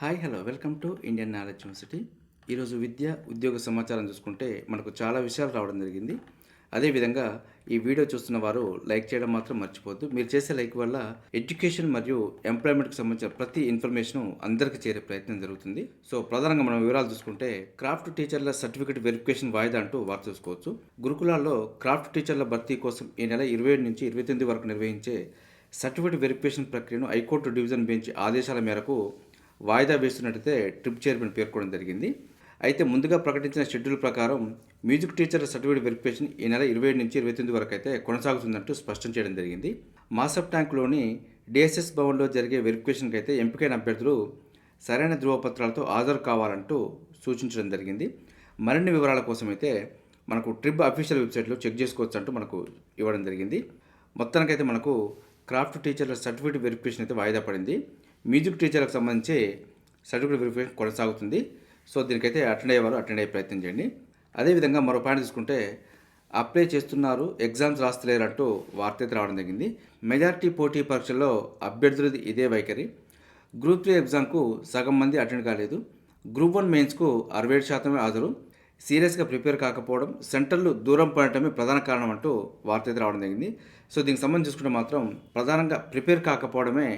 Hi hello welcome to Indian knowledge university ఈరోజు విద్య ఉద్యోగ సమాచారం చూసుకుంటే మనకు చాలా విషయాలు రావడం జరిగింది. అదేవిధంగా ఈ వీడియో చూస్తున్న వారు లైక్ చేయడం మాత్రం మర్చిపోద్దు మీరు చేసే లైక్ వల్ల ఎడ్యుకేషన్ మరియు ఎంప్లాయ్మెంట్కి సంబంధించిన ప్రతి ఇన్ఫర్మేషన్ అందరికీ చేరే ప్రయత్నం జరుగుతుంది. సో ప్రధానంగా మనం వివరాలు చూసుకుంటే క్రాఫ్ట్ టీచర్ల సర్టిఫికేట్ వెరిఫికేషన్ వాయిదా అంటూ వారు చూసుకోవచ్చు. గురుకులాల్లో క్రాఫ్ట్ టీచర్ల భర్తీ కోసం ఈ నెల ఇరవై ఏడు నుంచి ఇరవై తొమ్మిది వరకు నిర్వహించే సర్టిఫికేట్ వెరిఫికేషన్ ప్రక్రియను హైకోర్టు డివిజన్ బెంచ్ ఆదేశాల మేరకు వాయిదా వేస్తున్నట్టయితే ట్రిప్ చైర్మన్ పేర్కొనడం జరిగింది. అయితే ముందుగా ప్రకటించిన షెడ్యూల్ ప్రకారం మ్యూజిక్ టీచర్ సర్టిఫికేట్ వెరిఫికేషన్ ఈ నెల ఇరవై ఏడు నుంచి ఇరవై తొమ్మిది వరకు అయితే కొనసాగుతుందంటూ స్పష్టం చేయడం జరిగింది. మాసప్ ట్యాంక్లోని డిఎస్ఎస్ భవన్లో జరిగే వెరిఫికేషన్కి అయితే ఎంపికైన అభ్యర్థులు సరైన ధృవపత్రాలతో హాజరు కావాలంటూ సూచించడం జరిగింది. మరిన్ని వివరాల కోసం అయితే మనకు ట్రిప్ అఫీషియల్ వెబ్సైట్లో చెక్ చేసుకోవచ్చు అంటూ మనకు ఇవ్వడం జరిగింది. మొత్తానికైతే మనకు క్రాఫ్ట్ టీచర్ల సర్టిఫికేట్ వెరిఫికేషన్ అయితే వాయిదా పడింది. మ్యూజిక్ టీచర్లకు సంబంధించి సర్టిఫికేట్ వెరిఫికేషన్ కొనసాగుతుంది. సో దీనికైతే అటెండ్ అయ్యేవారు అటెండ్ అయ్యే ప్రయత్నం చేయండి. అదేవిధంగా మరో పాయింట్ తీసుకుంటే అప్లై చేస్తున్నారు ఎగ్జామ్స్ రాస్తలేరు అంటూ వార్త అయితే రావడం జరిగింది. మెజారిటీ పోటీ పరీక్షల్లో అభ్యర్థులది ఇదే వైఖరి. గ్రూప్ త్రీ ఎగ్జామ్కు సగం మంది అటెండ్ కాలేదు. గ్రూప్ వన్ మెయిన్స్కు అరవై ఏడు శాతమే హాజరు. సీరియస్గా ప్రిపేర్ కాకపోవడం సెంటర్లు దూరం పడటమే ప్రధాన కారణం అంటూ వార్త అయితే రావడం జరిగింది. సో దీనికి సంబంధించి చూసుకుంటే మాత్రం ప్రధానంగా ప్రిపేర్ కాకపోవడమే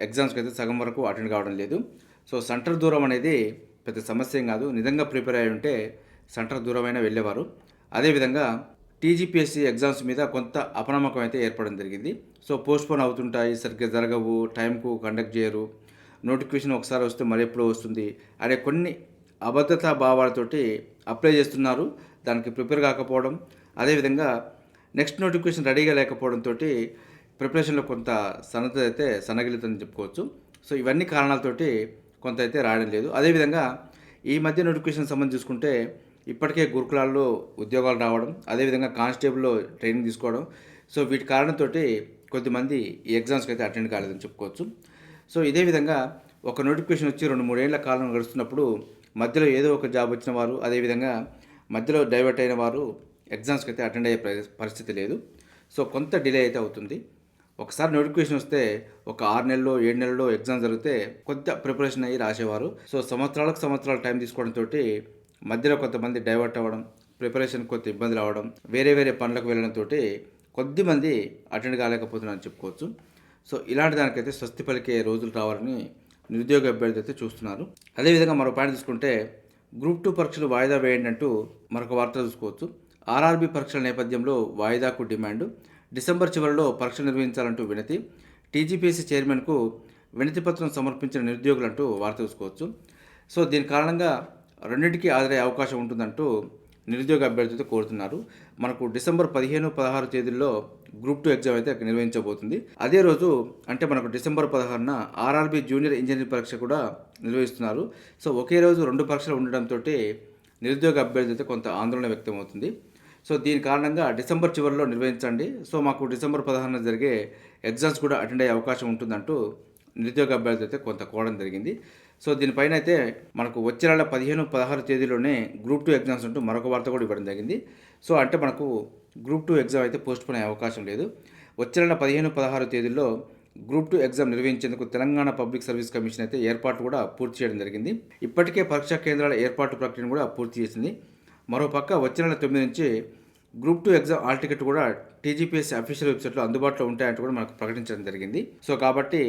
ఎగ్జామ్స్కి అయితే సగం వరకు అటెండ్ కావడం లేదు. సో సెంటర్ దూరం అనేది పెద్ద సమస్య ఏం కాదు. నిజంగా ప్రిపేర్ అయి ఉంటే సెంటర్ దూరమైనా వెళ్ళేవారు. అదేవిధంగా టీజీపీఎస్సీ ఎగ్జామ్స్ మీద కొంత అపనమ్మకం అయితే ఏర్పడడం జరిగింది. సో పోస్ట్పోన్ అవుతుంటాయి. సరిగ్గా జరగవు. టైంకు కండక్ట్ చేయరు. నోటిఫికేషన్ ఒకసారి వస్తే మరి ఎప్పుడో వస్తుంది. అనే కొన్ని అబద్ధతా భావాలతోటి అప్లై చేస్తున్నారు. దానికి ప్రిపేర్ కాకపోవడం. అదేవిధంగా నెక్స్ట్ నోటిఫికేషన్ రెడీగా లేకపోవడంతో ప్రిపరేషన్లో కొంత సన్నద్ధత అయితే సన్నగిలితని చెప్పుకోవచ్చు. సో ఇవన్నీ కారణాలతోటి కొంత అయితే రాయడం లేదు. అదేవిధంగా ఈ మధ్య నోటిఫికేషన్ సంబంధించి చూసుకుంటే ఇప్పటికే గురుకులాల్లో ఉద్యోగాలు రావడం అదేవిధంగా కానిస్టేబుల్లో ట్రైనింగ్ తీసుకోవడం. సో వీటి కారణంతో కొద్దిమంది ఈ ఎగ్జామ్స్కి అయితే అటెండ్ కాలేదని చెప్పుకోవచ్చు. సో ఇదే విధంగా ఒక నోటిఫికేషన్ వచ్చి రెండు మూడేళ్ళ కాలం గడుస్తున్నప్పుడు మధ్యలో ఏదో ఒక జాబ్ వచ్చిన వారు అదేవిధంగా మధ్యలో డైవర్ట్ అయిన వారు ఎగ్జామ్స్కి అయితే అటెండ్ అయ్యే పరిస్థితి లేదు. సో కొంత డిలే అయితే అవుతుంది. ఒకసారి నోటిఫికేషన్ వస్తే ఒక ఆరు నెలల్లో ఏడు నెలలో ఎగ్జామ్ జరిగితే కొంత ప్రిపరేషన్ అయ్యి రాసేవారు. సో సంవత్సరాలకు సంవత్సరాలు టైం తీసుకోవడంతో మధ్యలో కొంతమంది డైవర్ట్ అవ్వడం ప్రిపరేషన్ కొంత ఇబ్బందులు అవడం వేరే వేరే పనులకు వెళ్ళడంతో కొద్దిమంది అటెండ్ కాలేకపోతున్నారని చెప్పుకోవచ్చు. సో ఇలాంటి దానికైతే స్వస్తి పలికే రోజులు రావాలని నిరుద్యోగ అభ్యర్థి అయితే చూస్తున్నారు. అదేవిధంగా మరో పాయింట్ తీసుకుంటే గ్రూప్ టూ పరీక్షలు వాయిదా వేయండి అంటూ మరొక వార్త చూసుకోవచ్చు. ఆర్ఆర్బీ పరీక్షల నేపథ్యంలో వాయిదాకు డిమాండ్ డిసెంబర్ చివరిలో పరీక్ష నిర్వహించాలంటూ వినతి టీజీపీఎస్సీ చైర్మన్కు వినతి పత్రం సమర్పించిన నిరుద్యోగులంటూ వార్త చూసుకోవచ్చు సో దీని కారణంగా రెండింటికి ఆదరే అవకాశం ఉంటుందంటూ నిరుద్యోగ అభ్యర్థితో కోరుతున్నారు. మనకు డిసెంబర్ పదిహేను పదహారు తేదీల్లో గ్రూప్ టూ ఎగ్జామ్ అయితే నిర్వహించబోతుంది. అదే రోజు అంటే మనకు డిసెంబర్ పదహారున ఆర్ఆర్బీ జూనియర్ ఇంజనీరింగ్ పరీక్ష కూడా నిర్వహిస్తున్నారు. సో ఒకే రోజు రెండు పరీక్షలు ఉండడంతో నిరుద్యోగ అభ్యర్థితో కొంత ఆందోళన వ్యక్తమవుతుంది. సో దీని కారణంగా డిసెంబర్ చివరిలో నిర్వహించండి. సో మాకు డిసెంబర్ పదహారున జరిగే ఎగ్జామ్స్ కూడా అటెండ్ అయ్యే అవకాశం ఉంటుందంటూ నిరుద్యోగ అభ్యర్థి అయితే కొంత కోవడం జరిగింది. సో దీనిపైన అయితే మనకు వచ్చే నెల పదిహేను పదహారు తేదీలోనే గ్రూప్ టూ ఎగ్జామ్స్ అంటూ మరొక వార్త కూడా ఇవ్వడం జరిగింది. సో అంటే మనకు గ్రూప్ టూ ఎగ్జామ్ అయితే పోస్ట్పోన్ అయ్యే అవకాశం లేదు. వచ్చే నెల పదిహేను పదహారు తేదీల్లో గ్రూప్ టూ ఎగ్జామ్ నిర్వహించేందుకు తెలంగాణ పబ్లిక్ సర్వీస్ కమిషన్ అయితే ఏర్పాటు కూడా పూర్తి చేయడం జరిగింది. ఇప్పటికే పరీక్షా కేంద్రాల ఏర్పాటు ప్రక్రియను కూడా పూర్తి చేసింది. మరోపక్క వచ్చే నెల తొమ్మిది నుంచి group two exam hall ticket కూడా టీజీపీఎస్సీ అఫీషియల్ వెబ్సైట్లో అందుబాటులో ఉంటాయంటూ కూడా మనకు ప్రకటించడం జరిగింది. సో కాబట్టి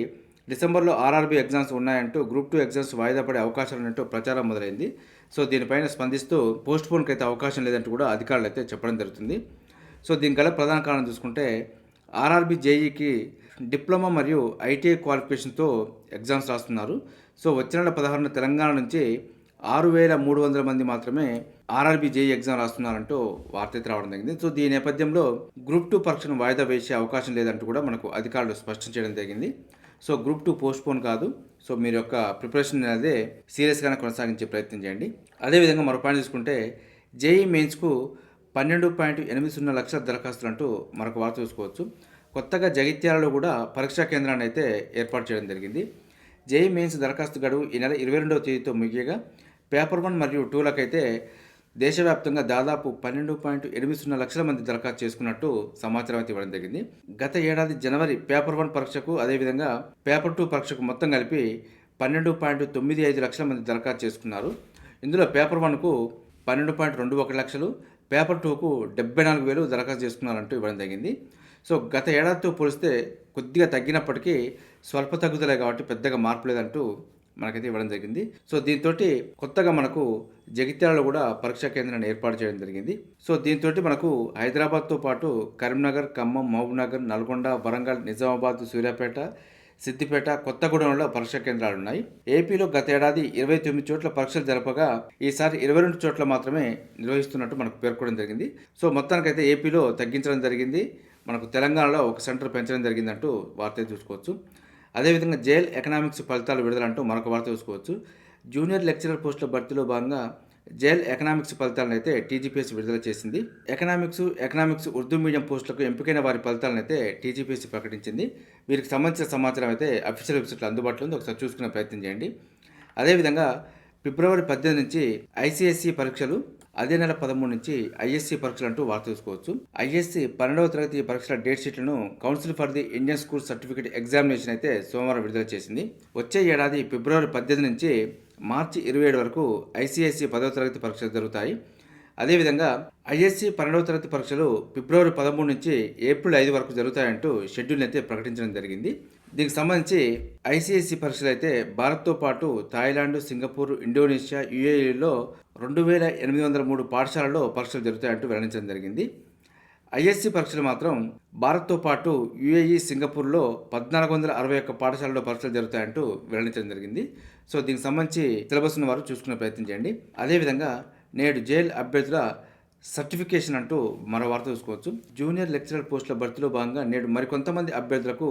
డిసెంబర్లో ఆర్ఆర్బీ ఎగ్జామ్స్ ఉన్నాయంటూ గ్రూప్ టూ ఎగ్జామ్స్ వాయిదా పడే అవకాశాలు ఉన్నట్టు ప్రచారం మొదలైంది. సో దీనిపైన స్పందిస్తూ పోస్ట్ పోన్కి అయితే అవకాశం లేదంటూ కూడా అధికారులు అయితే చెప్పడం జరుగుతుంది. సో దీని గల ప్రధాన కారణం చూసుకుంటే ఆర్ఆర్బీ జేఈకి డిప్లొమా మరియు ఐటీఐ క్వాలిఫికేషన్తో ఎగ్జామ్స్ రాస్తున్నారు. సో వచ్చిన నెల పదహారున తెలంగాణ నుంచి ఆరు వేల మూడు వందల మంది మాత్రమే ఆర్ఆర్బీ జేఈ ఎగ్జామ్ రాస్తున్నారంటూ వార్త అయితే రావడం జరిగింది. సో దీని నేపథ్యంలో గ్రూప్ టూ పరీక్షను వాయిదా వేసే అవకాశం లేదంటూ కూడా మనకు అధికారులు స్పష్టం చేయడం జరిగింది. So group two postpone కాదు. సో మీరు యొక్క ప్రిపరేషన్ అనేది సీరియస్గానే కొనసాగించే ప్రయత్నం చేయండి. అదేవిధంగా మరో పాయింట్ చూసుకుంటే జేఈ మెయిన్స్కు పన్నెండు పాయింట్ ఎనిమిది సున్నా లక్షల దరఖాస్తులు అంటూ మరొక వార్త చూసుకోవచ్చు. కొత్తగా జగిత్యాలలో కూడా పరీక్షా కేంద్రాన్ని అయితే ఏర్పాటు చేయడం జరిగింది. జేఈ మెయిన్స్ దరఖాస్తు గడువు ఈ నెల ఇరవై రెండవ తేదీతో ముగియగా పేపర్ వన్ మరియు టూలకైతే దేశవ్యాప్తంగా దాదాపు పన్నెండు పాయింట్ ఎనిమిది సున్నా లక్షల మంది దరఖాస్తు చేసుకున్నట్టు సమాచారం అయితే ఇవ్వడం జరిగింది. గత ఏడాది జనవరి పేపర్ వన్ పరీక్షకు అదేవిధంగా పేపర్ టూ పరీక్షకు మొత్తం కలిపి పన్నెండు పాయింట్ తొమ్మిది ఐదు లక్షల మంది దరఖాస్తు చేసుకున్నారు. ఇందులో పేపర్ వన్కు పన్నెండు పాయింట్ రెండు ఒక లక్షలు పేపర్ టూకు డెబ్బై నాలుగు వేలు దరఖాస్తు చేసుకున్నారంటూ ఇవ్వడం జరిగింది. సో గత ఏడాదితో పోలిస్తే కొద్దిగా తగ్గినప్పటికీ స్వల్ప తగ్గుదలే కాబట్టి పెద్దగా మార్పు లేదంటూ మనకైతే ఇవ్వడం జరిగింది. సో దీంతో కొత్తగా మనకు జగిత్యాలలో కూడా పరీక్షా కేంద్రాన్ని ఏర్పాటు చేయడం జరిగింది. సో దీంతో మనకు హైదరాబాద్తో పాటు కరీంనగర్ ఖమ్మం మహబూబ్నగర్ నల్గొండ వరంగల్ నిజామాబాద్ సూర్యాపేట సిద్దిపేట కొత్తగూడెంలో పరీక్షా కేంద్రాలు ఉన్నాయి. ఏపీలో గత ఏడాది ఇరవై తొమ్మిది చోట్ల పరీక్షలు జరపగా ఈసారి ఇరవై రెండు చోట్ల మాత్రమే నిర్వహిస్తున్నట్టు మనకు పేర్కొనడం జరిగింది. సో మొత్తానికైతే ఏపీలో తగ్గించడం జరిగింది. మనకు తెలంగాణలో ఒక సెంటర్ పెంచడం జరిగిందంటూ వార్త చూసుకోవచ్చు. అదేవిధంగా జైల్ ఎకనామిక్స్ ఫలితాలు విడుదలంటూ మరొక వార్త చూసుకోవచ్చు. జూనియర్ లెక్చరర్ పోస్టుల భర్తీలో భాగంగా జైల్ ఎకనామిక్స్ ఫలితాలను అయితే టీజీపీఎస్ విడుదల చేసింది. ఎకనామిక్స్ ఎకనామిక్స్ ఉర్దూ మీడియం పోస్టులకు ఎంపికైన వారి ఫలితాలను అయితే టీజీపీఎస్ ప్రకటించింది. వీరికి సంబంధించిన సమాచారం అయితే అఫీషియల్ వెబ్సైట్లో అందుబాటులో ఉంది. ఒకసారి చూసుకునే ప్రయత్నం చేయండి. అదేవిధంగా ఫిబ్రవరి పద్దెనిమిది నుంచి ఐసీఎస్సీ పరీక్షలు అదే నెల పదమూడు నుంచి ఐఎస్సీ పరీక్షలు అంటూ వార్త చూసుకోవచ్చు ఐఎస్సీ పన్నెండవ తరగతి పరీక్షల date షీట్లను council for the Indian school certificate examination అయితే సోమవారం విడుదల చేసింది. వచ్చే ఏడాది ఫిబ్రవరి పద్దెనిమిది నుంచి మార్చి ఇరవై ఏడు వరకు ఐసీఐసీ పదవ తరగతి పరీక్షలు జరుగుతాయి. అదేవిధంగా ఐఎస్సీ పన్నెండవ తరగతి పరీక్షలు ఫిబ్రవరి పదమూడు నుంచి ఏప్రిల్ ఐదు వరకు జరుగుతాయంటూ షెడ్యూల్ అయితే ప్రకటించడం జరిగింది. దీనికి సంబంధించి ఐసీఎస్సీ పరీక్షలు అయితే భారత్తో పాటు థాయిలాండ్ సింగపూర్ ఇండోనేషియా యుఏఈలో రెండు వేల ఎనిమిది వందల మూడు పాఠశాలల్లో పరీక్షలు జరుగుతాయంటూ వెల్లడించడం జరిగింది. ఐఎస్సీ పరీక్షలు మాత్రం భారత్తో పాటు యుఏఈ సింగపూర్లో పద్నాలుగు వందల అరవై ఒక్క పాఠశాలలో పరీక్షలు జరుగుతాయంటూ వెల్లడించడం జరిగింది. సో దీనికి సంబంధించి సిలబస్ను వారు చూసుకునే ప్రయత్నం చేయండి. అదేవిధంగా నేడు జైల్ అభ్యర్థుల సర్టిఫికేషన్ అంటూ మరో వార్త చూసుకోవచ్చు. జూనియర్ లెక్చరర్ పోస్టుల భర్తీలో భాగంగా నేడు మరికొంతమంది అభ్యర్థులకు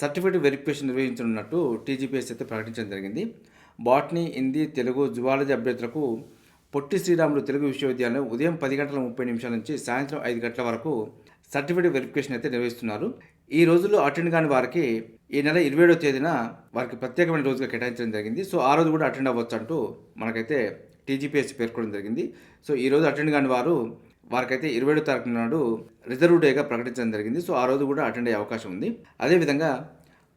సర్టిఫికేట్ వెరిఫికేషన్ నిర్వహించనున్నట్టు టీజీపీఎస్ అయితే ప్రకటించడం జరిగింది. బాటనీ హిందీ తెలుగు జువాలజీ అభ్యర్థులకు పొట్టి శ్రీరాములు తెలుగు విశ్వవిద్యాలయం ఉదయం పది గంటల ముప్పై నిమిషాల నుంచి సాయంత్రం ఐదు గంటల వరకు సర్టిఫికేట్ వెరిఫికేషన్ అయితే నిర్వహిస్తున్నారు. ఈ రోజుల్లో అటెండ్ కాని వారికి ఈ నెల ఇరవై ఏడో తేదీన వారికి ప్రత్యేకమైన రోజుగా కేటాయించడం జరిగింది. సో ఆ రోజు కూడా అటెండ్ అవ్వచ్చు అంటూ మనకైతే టీజీపీఎస్ పేర్కొనడం జరిగింది. సో ఈ రోజు అటెండ్ కాని వారు వారికైతే ఇరవై ఏడో తారీఖు నాడు రిజర్వ్ డేగా ప్రకటించడం జరిగింది. సో ఆ రోజు కూడా అటెండ్ అయ్యే అవకాశం ఉంది. అదేవిధంగా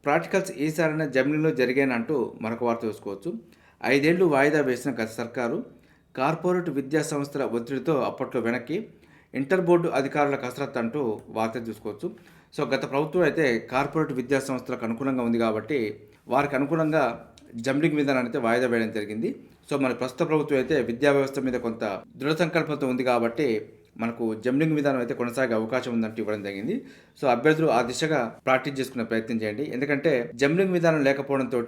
ప్రాక్టికల్స్ ఈసారైనా జర్మనీలో జరిగానంటూ మరొక వార్త చూసుకోవచ్చు ఐదేళ్ళు వాయిదా వేసిన గత సర్కారు కార్పొరేట్ విద్యా సంస్థల ఒత్తిడితో అప్పట్లో వెనక్కి ఇంటర్ బోర్డు అధికారుల కసరత్తు అంటూ వార్త చూసుకోవచ్చు. సో గత ప్రభుత్వం అయితే కార్పొరేట్ విద్యా సంస్థలకు అనుకూలంగా ఉంది కాబట్టి వారికి అనుకూలంగా జంబ్లింగ్ విధానాన్ని అయితే వాయిదా వేయడం జరిగింది. సో మన ప్రస్తుత ప్రభుత్వం అయితే విద్యా వ్యవస్థ మీద కొంత దృఢ సంకల్పంతో ఉంది కాబట్టి మనకు జంబ్లింగ్ విధానం అయితే కొనసాగే అవకాశం ఉందంటూ ఇవ్వడం జరిగింది. సో అభ్యర్థులు ఆ దిశగా ప్రాక్టీస్ చేసుకునే ప్రయత్నం చేయండి. ఎందుకంటే జంబ్లింగ్ విధానం లేకపోవడంతో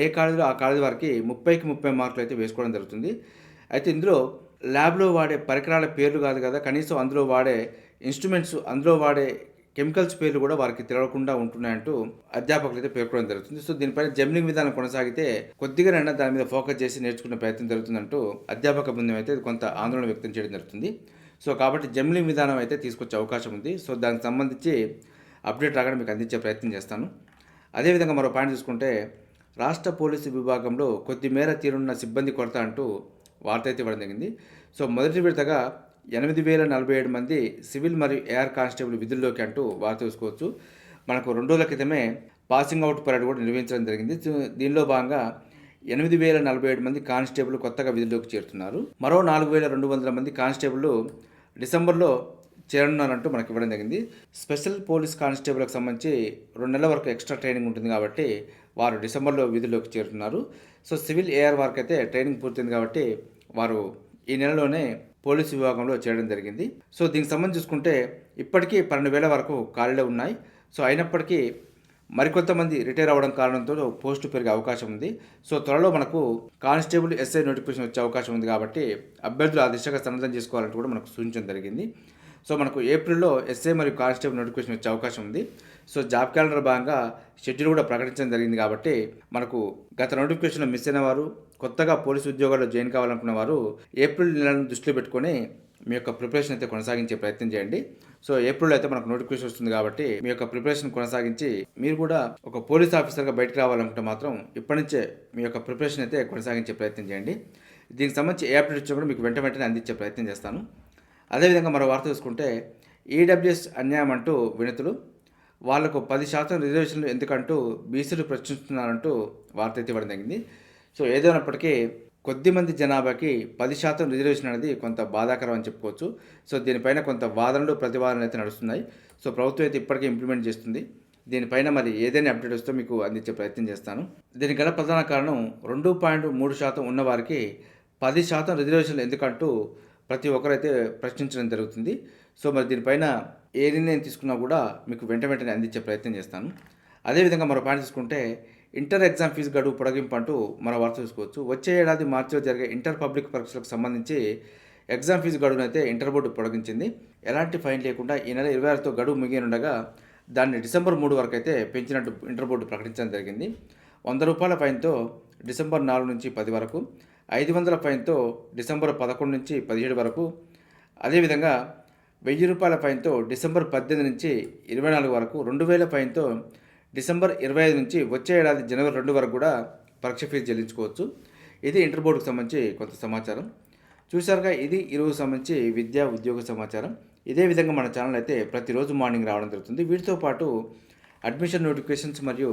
ఏ కాలేజీలో ఆ కాలేజీ వారికి ముప్పైకి ముప్పై మార్కులు అయితే వేసుకోవడం జరుగుతుంది. అయితే ఇందులో ల్యాబ్లో వాడే పరికరాల పేర్లు కాదు కదా కనీసం అందులో వాడే ఇన్స్ట్రుమెంట్స్ అందులో వాడే కెమికల్స్ పేర్లు కూడా వారికి తెలవకుండా ఉంటున్నాయంటూ అధ్యాపకులు అయితే పేర్కొనడం జరుగుతుంది. సో దీనిపైన జమ్లింగ్ విధానం కొనసాగితే కొద్దిగానైనా దాని మీద ఫోకస్ చేసి నేర్చుకునే ప్రయత్నం జరుగుతుందంటూ అధ్యాపక బృందం అయితే కొంత ఆందోళన వ్యక్తం చేయడం జరుగుతుంది. సో కాబట్టి జమ్లింగ్ విధానం అయితే తీసుకొచ్చే అవకాశం ఉంది. సో దానికి సంబంధించి అప్డేట్ రాగానే మీకు అందించే ప్రయత్నం చేస్తాను. అదేవిధంగా మరో పాయింట్ చూసుకుంటే రాష్ట్ర పోలీసు విభాగంలో కొద్దిమేర తీరున్న సిబ్బంది కొరత అంటూ వార్త అయితే ఇవ్వడం జరిగింది. సో మొదటి విడతగా ఎనిమిది వేల నలభై ఏడు మంది సివిల్ మరియు ఎయిర్ కానిస్టేబుల్ విధుల్లోకి అంటూ వారు చూసుకోవచ్చు మనకు రెండు రోజుల క్రితమే పాసింగ్ అవుట్ పరేడ్ కూడా నిర్వహించడం జరిగింది. దీనిలో భాగంగా ఎనిమిది వేల నలభై ఏడు మంది కానిస్టేబుల్ కొత్తగా విధుల్లోకి చేరుతున్నారు. మరో నాలుగు వేల రెండు వందల మంది కానిస్టేబుల్ డిసెంబర్లో చేరనున్నారంటూ మనకి ఇవ్వడం జరిగింది. స్పెషల్ పోలీస్ కానిస్టేబుల్కి సంబంధించి రెండు నెలల వరకు ఎక్స్ట్రా ట్రైనింగ్ ఉంటుంది కాబట్టి వారు డిసెంబర్లో విధుల్లోకి చేరుతున్నారు. సో సివిల్ ఏఆర్ వారికి అయితే ట్రైనింగ్ పూర్తయింది కాబట్టి వారు ఈ నెలలోనే పోలీసు విభాగంలో చేయడం జరిగింది. సో దీనికి సంబంధించి చూసుకుంటే ఇప్పటికీ పన్నెండు వేల వరకు ఖాళీలు ఉన్నాయి. సో అయినప్పటికీ మరికొంతమంది రిటైర్ అవ్వడం కారణంతో పోస్టు పెరిగే అవకాశం ఉంది. సో త్వరలో మనకు కానిస్టేబుల్ ఎస్ఐ నోటిఫికేషన్ వచ్చే అవకాశం ఉంది కాబట్టి అభ్యర్థులు ఆ దిశగా సన్నద్ధం చేసుకోవాలంటూ కూడా మనకు సూచించడం జరిగింది. సో మనకు ఏప్రిల్లో ఎస్ఏ మరియు కానిస్టేబుల్ నోటిఫికేషన్ వచ్చే అవకాశం ఉంది. సో జాబ్ క్యాలెండర్ భాగంగా షెడ్యూల్ కూడా ప్రకటించడం జరిగింది కాబట్టి మనకు గత నోటిఫికేషన్లో మిస్ అయిన వారు కొత్తగా పోలీసు ఉద్యోగాల్లో జాయిన్ కావాలనుకున్న వారు ఏప్రిల్ నెలను దృష్టిలో పెట్టుకొని మీ యొక్క ప్రిపరేషన్ అయితే కొనసాగించే ప్రయత్నం చేయండి. సో ఏప్రిల్ అయితే మనకు నోటిఫికేషన్ వస్తుంది కాబట్టి మీ యొక్క ప్రిపరేషన్ కొనసాగించి మీరు కూడా ఒక పోలీస్ ఆఫీసర్గా బయటకు రావాలనుకుంటే మాత్రం ఇప్పటి నుంచే మీ యొక్క ప్రిపరేషన్ అయితే కొనసాగించే ప్రయత్నం చేయండి. దీనికి సంబంధించి ఏ అప్డేట్ వచ్చినా కూడా మీకు వెంట వెంటనే అందించే ప్రయత్నం చేస్తాను. అదేవిధంగా మరో వార్త చూసుకుంటే ఈడబ్ల్యూఎస్ అన్యాయం అంటూ వినతులు వాళ్ళకు పది శాతం రిజర్వేషన్లు ఎందుకంటూ బీసీలు ప్రశ్నిస్తున్నారంటూ వార్త అయితే ఇవ్వడం జరిగింది. సో ఏదైనప్పటికీ కొద్ది మంది జనాభాకి పది శాతం రిజర్వేషన్ అనేది కొంత బాధాకరం అని చెప్పుకోవచ్చు. సో దీనిపైన కొంత వాదనలు ప్రతివాదనలు అయితే నడుస్తున్నాయి. సో ప్రభుత్వం అయితే ఇప్పటికే ఇంప్లిమెంట్ చేస్తుంది. దీనిపైన మరి ఏదైనా అప్డేట్ వస్తే మీకు అందించే ప్రయత్నం చేస్తాను. దీనికి గల ప్రధాన కారణం రెండు పాయింట్ మూడు శాతం ఉన్న వారికి పది శాతం రిజర్వేషన్లు ఎందుకంటూ ప్రతి ఒక్కరైతే ప్రశ్నించడం జరుగుతుంది. సో మరి దీనిపైన ఏ నిర్ణయం తీసుకున్నా కూడా మీకు వెంట వెంటనే అందించే ప్రయత్నం చేస్తాను. అదేవిధంగా మరో పాయింట్ తీసుకుంటే ఇంటర్ ఎగ్జామ్ ఫీజు గడువు పొడగింపు అంటూ మరో వార్త చూసుకోవచ్చు. వచ్చే ఏడాది మార్చిలో జరిగే ఇంటర్ పబ్లిక్ పరీక్షలకు సంబంధించి ఎగ్జామ్ ఫీజు గడువును అయితే ఇంటర్ బోర్డు పొడగించింది. ఎలాంటి ఫైన్ లేకుండా ఈ నెల ఇరవై ఆరుతో గడువు ముగియనుండగా దాన్ని డిసెంబర్ మూడు వరకు అయితే పెంచినట్టు ఇంటర్ బోర్డు ప్రకటించడం జరిగింది. వంద రూపాయల ఫైన్తో డిసెంబర్ నాలుగు నుంచి పది వరకు. ఐదు వందల ఫైన్తో డిసెంబర్ పదకొండు నుంచి పదిహేడు వరకు అదేవిధంగా వెయ్యి రూపాయల ఫైన్తో డిసెంబర్ పద్దెనిమిది నుంచి ఇరవై నాలుగు వరకు రెండు వేల ఫైన్తో డిసెంబర్ ఇరవై ఐదు నుంచి వచ్చే ఏడాది జనవరి రెండు వరకు కూడా పరీక్ష ఫీజు చెల్లించుకోవచ్చు. ఇది ఇంటర్ బోర్డుకు సంబంధించి కొంత సమాచారం. చూశారుగా ఇది ఈరోజు సంబంధించి విద్యా ఉద్యోగ సమాచారం. ఇదే విధంగా మన ఛానల్ అయితే ప్రతిరోజు మార్నింగ్ రావడం జరుగుతుంది. వీటితో పాటు అడ్మిషన్ నోటిఫికేషన్స్ మరియు